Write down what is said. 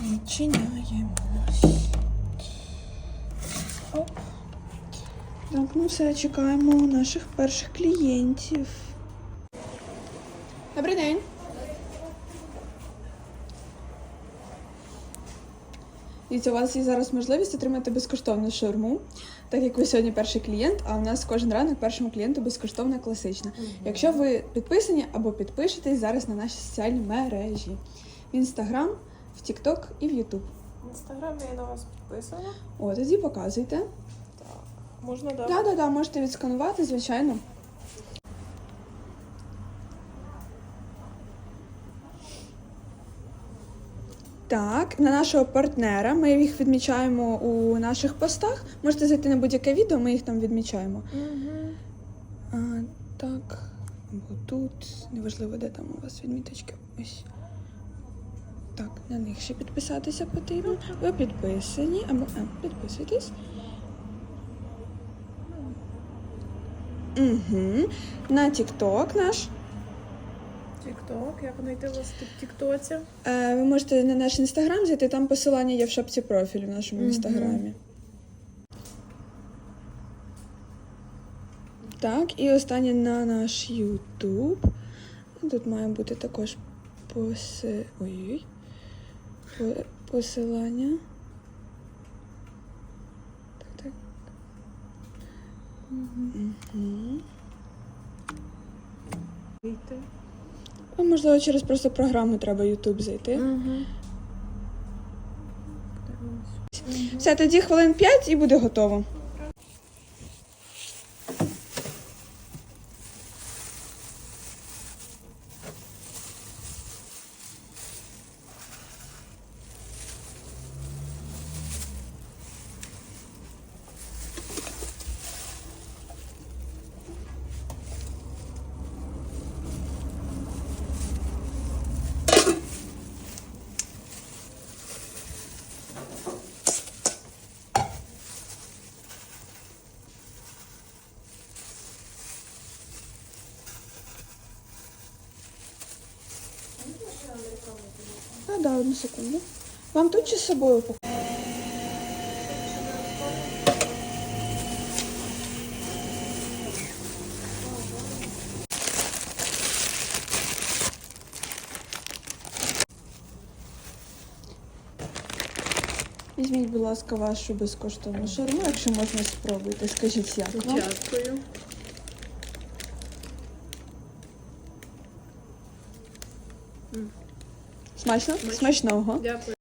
Відчиняємось. Оп. Так, ну все, чекаємо наших перших клієнтів. Добрий день. Дивіться, у вас є зараз можливість отримати безкоштовну шаурму, так як ви сьогодні перший клієнт, а у нас кожен ранок першому клієнту безкоштовна класична. Якщо ви підписані або підпишетесь зараз на наші соціальні мережі в інстаграм, в Тікток і в Ютуб. В інстаграмі я на вас підписана. О, тоді показуйте. Так. Можна да? Так, так, так, можете відсканувати, звичайно. Так, на нашого партнера ми їх відмічаємо у наших постах. Можете зайти на будь-яке відео, ми їх там відмічаємо. Угу. А, так, або тут, неважливо, де там у вас відміточки. Ось. Так, на них ще підписатися потрібно. Ви підписані, або а, підписуйтесь. Угу. На TikTok наш. Тікток, як знайти вас тут в Тіктоці? Е, ви можете на наш інстаграм зайти, там посилання є в шапці профілю в нашому Мгм. інстаграмі. Так, і останнє на наш Ютуб. Тут має бути також поси... Ой-ой. По- посилання. Так, так. Угу. А можливо, через просто програму треба Ютуб зайти. Угу. Все, тоді хвилин 5 і буде готово. А, да, одну секунду. Вам тут чи з собою пок- Візьміть, будь ласка, вашу безкоштовну шаурму, якщо можна спробуйте. Скажіть, як вам? Дякую. Смачно? Смачного. Дякую.